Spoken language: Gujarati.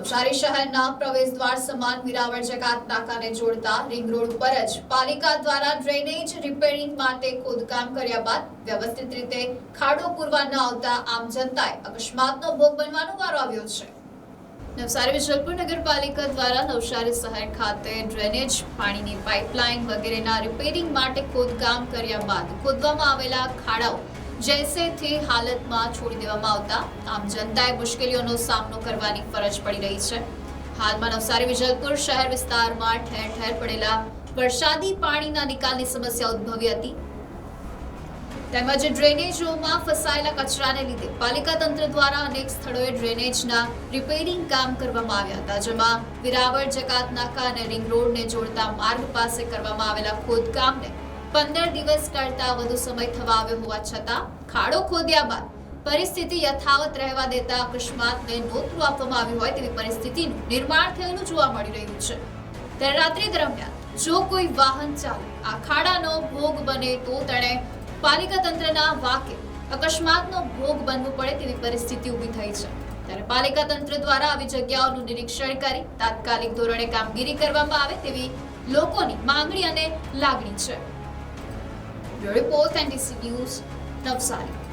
નવસારી શહેરના પ્રવેશ દ્વાર સમાન વિરાવળ જકાત નાકાને જોડતા રિંગ રોડ પર જ પાલિકા દ્વારા ડ્રેનેજ રિપેરિંગ માટે ખોદકામ કર્યા બાદ વ્યવસ્થિત રીતે ખાડો પૂરવા ન આવતા આમ જનતાએ અકસ્માતનો ભોગ બનવાનો વારો આવ્યો છે. નવસારી વિજલપુર નગરપાલિકા દ્વારા નવસારી શહેર ખાતે ડ્રેનેજ, પાણીની પાઇપલાઇન વગેરેના રિપેરિંગ માટે ખોદકામ કર્યા બાદ ખોદવામાં આવેલા ખાડાઓ જૈસે થી હાલતમાં છોડી દેવામાં આવતા આમ જનતાએ મુશ્કેલીઓનો સામનો કરવાની ફરજ પડી રહી છે. હાલમાં નવસારી, વિજલપુર શહેર વિસ્તારમાં ઠેર ઠેર પડેલા વરસાદી પાણીના નિકાલની સમસ્યા ઉદ્ભવી હતી. તેમજ ડ્રેનેજોમાં ફસાયેલા કચરાને લીધે પાલિકા તંત્ર દ્વારા અનેક સ્થળોએ ડ્રેનેજના રિપેરિંગ કામ કરવામાં આવ્યા હતા, જેમાં વિરાવળ જકાત નાકા અને રિંગ રોડને જોડતા માર્ગ પાસે કરવામાં આવેલા ખોદકામને પંદર દિવસ કરતા વધુ સમય થવા આવ્યો હોવા છતાં ખાડો ખોદ્યા બાદ પરિસ્થિતિ યથાવત રહેવા દેતા અકસ્માતને નોતરું આપવામાં આવ્યું હોય તેવી પરિસ્થિતિનું નિર્માણ થયેલું જોવા મળી રહ્યું છે. ત્યારે રાત્રિ દરમિયાન જો કોઈ વાહન ચાલે, આ ખાડાનો ભોગ બને તો તેણે પાલિકા તંત્રના વાકે અકસ્માતનો ભોગ બનવું પડે તેવી પરિસ્થિતિ ઊભી થઈ છે. ત્યારે પાલિકા તંત્ર દ્વારા આવી જગ્યાઓનું નિરીક્ષણ કરી તાત્કાલિક ધોરણે કામગીરી કરવામાં આવે તેવી લોકોની માંગણી અને લાગણી છે. Your report and distributes Navsari.